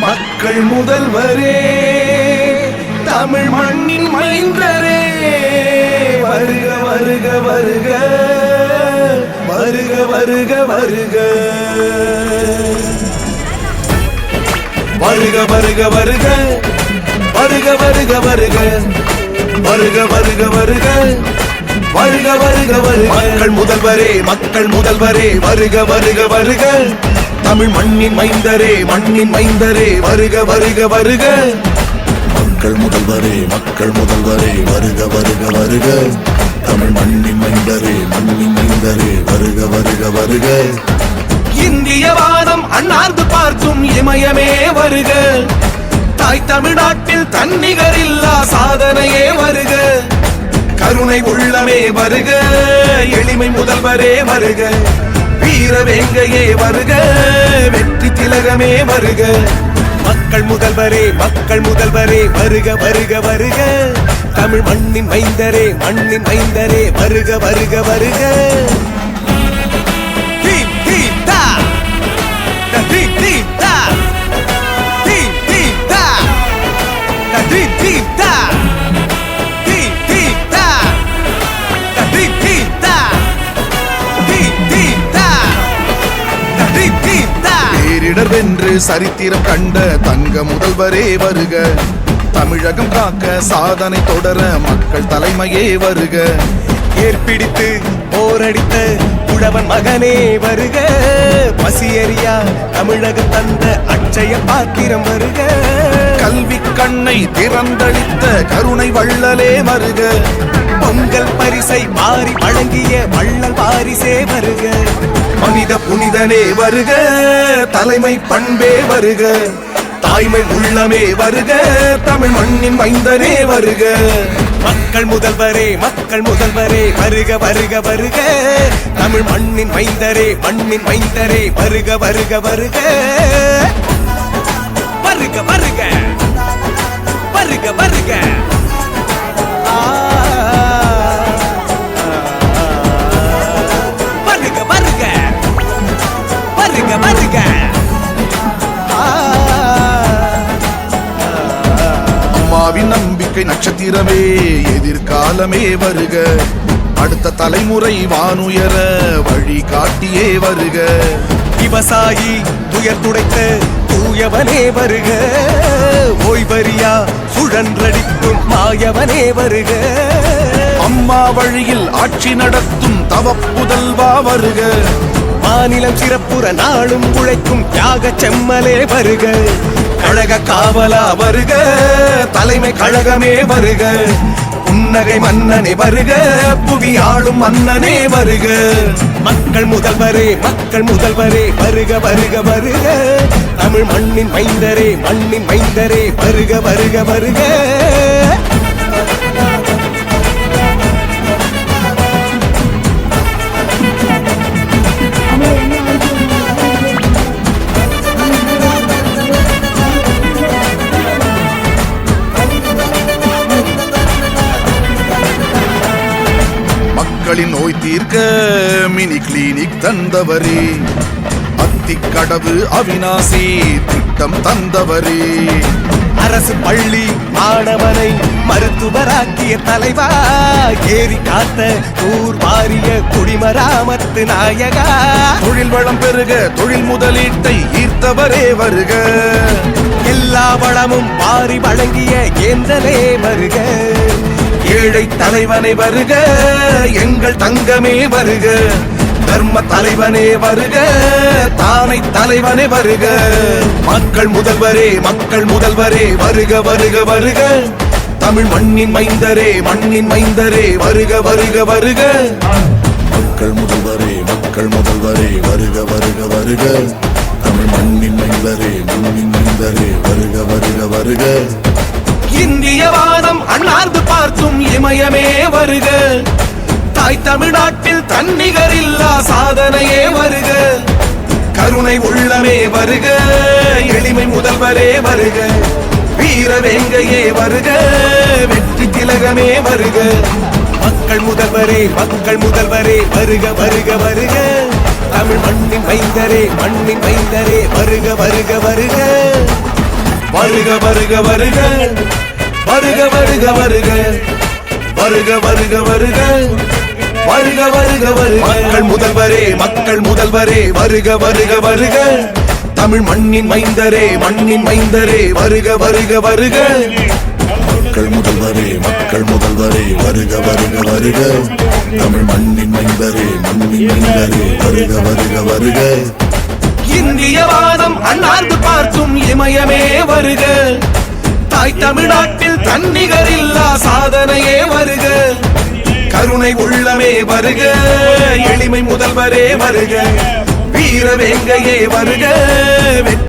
மக்கள் முதல்வரே தமிழ் மண்ணின் மைந்தரே. வருக வருக வருக வருக வருக வருக. வருக வருக வருக வருக வருக வருக. வருக வருக வருக. வருக வருக வருக. மக்கள் முதல்வரே மக்கள் முதல்வரே வருக வருக வருக. தமிழ் மண்ணின் மைந்தரே மண்ணின் மைந்தரே வருக வருக வருக. மக்கள் முதல்வரே மக்கள் முதல்வரே வருக வருக வருக. தமிழ் மண்ணின் மைந்தரே மண்ணின் மைந்தரே வருக வருக வருக. இந்திய வாதம் அண்ணார்ந்து பார்க்கும் இமயமே வருக. தாய் தமிழ்நாட்டில் தன்னிகரில்லா சாதனையே வருக. கருணை உள்ளமே வருக எளிமை முதல்வரே வருக வீர வேங்கையே வருக வெற்றி திலகமே வருக. மக்கள் முதல்வரே மக்கள் முதல்வரே வருக வருக வருக. தமிழ் மண்ணின் மைந்தரே மண்ணின் மைந்தரே வருக வருக வருக. பேரிடர் சரித்திரம் கண்ட தங்க முதல்வரே வருக. தமிழகம் காக்க சாதனை தொடர மக்கள் தலைமையே வருக. ஏற்பிடித்து போரடித்த புலவன் மகனே வருக. பசியறியா தமிழகம் தந்த அச்சய பாத்திரம் வருக. கல்வி கண்ணை திறந்தளித்த கருணை வள்ளலே வருக பொங்கல் பரிசை மாறி வழங்கிய வள்ளல் பாரிசே வருக. மனித புனிதனே வருக தலைமை பண்பே வருக தாய்மை உள்ளமே வருக தமிழ் மண்ணின் மைந்தனே வருக. மக்கள் முதல்வரே மக்கள் முதல்வரே வருக வருக வருக தமிழ் மண்ணின் மைந்தரே மண்ணின் மைந்தரே வருக வருக வருக. வருக வாழ்க்கை நட்சத்திரமே எதிர்காலமே வருக. அடுத்த தலைமுறை வானுயர வழி காட்டியே வருக. விவசாயி துயர் துடைத்த தூயவனே வருக. ஓய்வரியா சுழன்றடிக்கும் மாயவனே வருக. அம்மா வழியில் ஆட்சி நடத்தும் தவப்புதல்வா வருக. மாநிலம் சிறப்புற நாளும் உழைக்கும் தியாக செம்மலே வருக. கழக காவலா வருக தலைமை கழகமே வருக. புன்னகை மன்னனே வருக புவி ஆளும் மன்னனே வருக. மக்கள் முதல்வரே மக்கள் முதல்வரே வருக வருக வருக. தமிழ் மண்ணின் மைந்தரே மண்ணின் மைந்தரே வருக வருக வருக. மக்களின் நோய் தீர்க்க மினி கிளினிக் தந்தவரே. அத்திக்கடவு அவினாசி திட்டம் தந்தவரே. அரசு பள்ளி மாணவனை மருத்துவராக்கிய தலைவா. ஏரி காத்த ஊர் வாரிய குடிமராமத்து நாயகா. தொழில் வளம் பெருக தொழில் முதலீட்டை ஈர்த்தவரே வருக. எல்லா வளமும் வாரி வழங்கிய ஏந்தலே வருக. ஏழை தலைவனை வருக எங்கள் தங்கமே வருக தர்ம தலைவனே வருக தானை தலைவனே வருக. மக்கள் முதல்வரே மக்கள் முதல்வரே வருக வருக வருக. தமிழ் மண்ணின் மைந்தரே மண்ணின் மைந்தரே வருக வருக வருக. மக்கள் முதல்வரே மக்கள் முதல்வரே வருக வருக வருக. தமிழ் மண்ணின் மைந்தரே மண்ணின் மைந்தரே வருக வருக வருக. இந்திய வாதம் அண்ணாந்து பார்த்தும் இமயமே வருக. தாய் தமிழ்நாட்டில் தன்னிகரில்லா சாதனையே வருக. கருணை உள்ளமே வருக. எளிமை முதல்வரே வருக. வீர வேங்கையே வருக. வெற்றி திலகமே வருக. மக்கள் மக்கள் முதல்வரே மக்கள் முதல்வரே வருக வருக வருக. தமிழ் மண்ணின் மைந்தரே மண்ணின் மைந்தரே வருக வருக வருக. வருக வருக வருக. வருக வருக வருக. வருக வருக வருக. வருக வருக வருக. மக்கள் முதல்வரே மக்கள் முதல்வரே. வருக வருக வருக. தமிழ் மண்ணின் மைந்தரே மண்ணின் மைந்தரே. வருக வருக வருக. மக்கள் முதல்வரே மக்கள் முதல்வரே. வருக வருக வருக. தமிழ் மண்ணின் மைந்தரே மண்ணின் மைந்தரே. வருக வருக வருக. இந்திய வாதம் அண்ணாந்து பார்க்கும் இமயமே வருக. தாய் தமிழ்நாட்டில் தன்னிகர் இல்லா சாதனையே வருக. கருணை உள்ளமே வருக. எளிமை முதல்வரே வருக. வீரவேங்கையே வருக.